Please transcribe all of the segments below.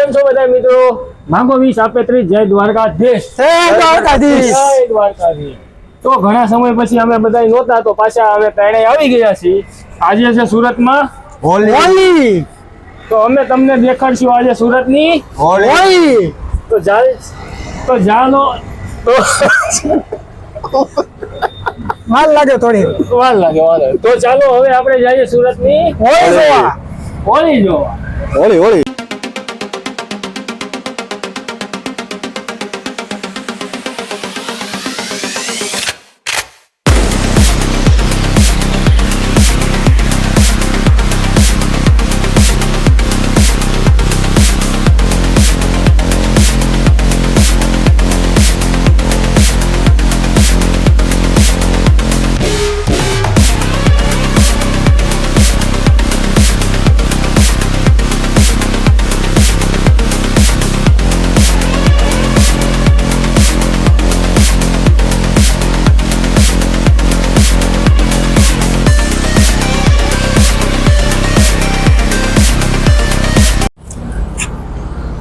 કેમ છો બધા મિત્રો? માંગો વીસ આપે ત્રીસ જય દ્વારકાધીશ. જય દ્વારકાધીશ. જય દ્વારકાધીશ. તો ઘણા સમય પછી અમે બધા નહોતા તો પાછા હવે ત્રણેય આવી ગયા છીએ. આજે છે સુરતમાં હોલી તો અમે તમને દેખાડશું આજે સુરતની હોલી તો જાલ તો જાનો. તો વાલ લાગે થોડી. વાર લાગે વાર તો ચાલો હવે આપણે જઈએ સુરતની હોળી જોવા. હોળી જોવા. હોળી હોળી.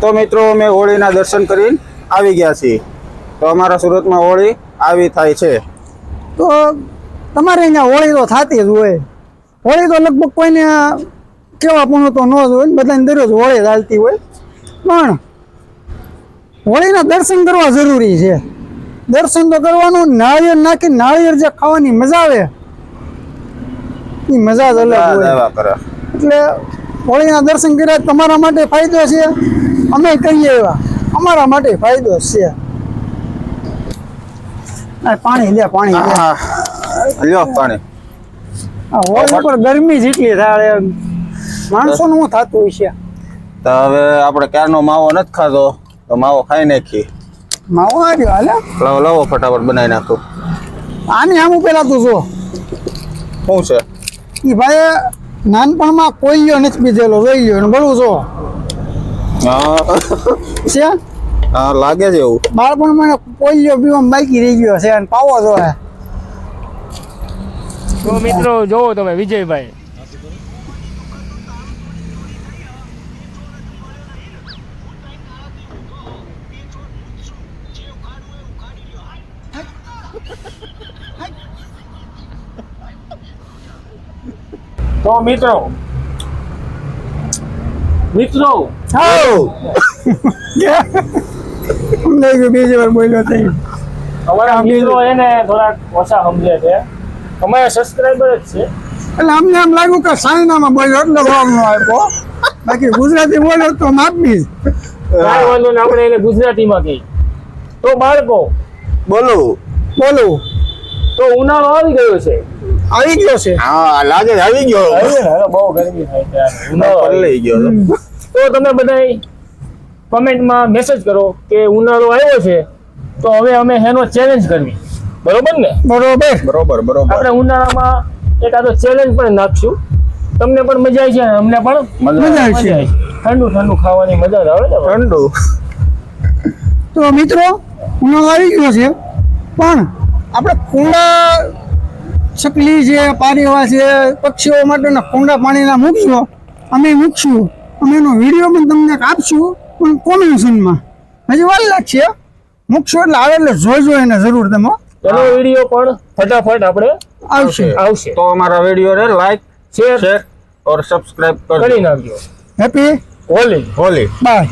તો મિત્રો અમે હોળીના દર્શન કરીને આવી ગયા છીએ. તો અમારા સુરતમાં હોળી આવી થાય છે. તો તમારે અહીંયા હોળી તો થતી જ હોય. હોળી તો લગભગ કોઈને કેવા પણ તો ન જ હોય બધાને દરરોજ હોળી ચાલતી હોય. પણ હોળીના દર્શન કરવા જરૂરી છે. દર્શન તો કરવાનું નાળિયેર નાખી નાળિયેર જે ખાવાની મજા આવે એ મજા જ અલગ હોય. એટલે હોળીના દર્શન કર્યા તમારા માટે ફાયદો છે. અમે કહીએ એવા અમારા માટે ફાયદો છે. પાણી લે પાણી લે. લ્યો પાણી. આ હોળી પર ગરમી જેટલી થાય માણસો નું શું થતું હોય છે તો હવે આપણે ક્યારનો માવો નથી ખાધો તો માવો ખાઈ નાખી માવો આવ્યો હાલે? લાવો લાવો ફટાફટ બનાવી નાખું. આની આમ પેલા તું જો શું છે? એ ભાઈ નાનપણમાં કોઈ નથી પીધેલો જોઈ ગયો બળું જો છે? હા લાગે છે એવું. બાળપણમાં કોઈયો પીવામાં બાકી રહી ગયો છે અને પાવો જો હે તો મિત્રો જોવો તમે વિજયભાઈ. તો મિત્રો મિત્રો જો બીજી વાર બોલ્યો થઈ અમારા મિત્રો એને થોડાક ઓછા સમજે છે. અમારા સબસ્ક્રાઈબર જ છે. એટલે અમને એમ લાગ્યું કે સાયનામાં બોલ્યો એટલે ભાવ નો આપ્યો. બાકી ગુજરાતી બોલ્યો તો માપી કાંઈ વાંધો ને આપણે એને ગુજરાતીમાં કહી તો બાળકો બોલો. બોલો. તો ઉનાળો આવી ગયો છે. આવી ગયો છે. હા લાગે આવી ગયો. બહુ ગરમી થાય છે. ઉનાળો પલળી ગયો. છે. તો તમે બધા કમેન્ટમાં મેસેજ કરો કે ઉનાળો આવ્યો છે તો હવે અમે એનો ચેલેન્જ કરવી. બરોબર ને? બરોબર. બરોબર બરોબર. આપણે ઉનાળામાં એકાદો ચેલેન્જ પણ નાખશું. તમને પણ મજા આવી છે અમને પણ મજા આવી મજા ઠંડુ ઠંડુ ખાવાની મજા આવે ને ઠંડુ. તો મિત્રો ઉનાળો આવી ગયો છે પણ આપણે કુંડા ચકલી છે પાણીવા છે પક્ષીઓ માટેના કુંડા પાણીના મૂકશો અમે મૂકશું. અમે એનો વીડિયો પણ તમને આપશું પણ કોમ્યુનિકેશનમાં હજી વાર લાગશે મૂકશો એટલે આવે એટલે જોજો એને જરૂર તમે એનો વીડિયો પણ ફટાફટ આપણે આવશે. આવશે. તો અમારા વીડિયો રે લાઈક શેર ઓર સબસ્ક્રાઇબ કરી નાખજો. Happy Holi Holi by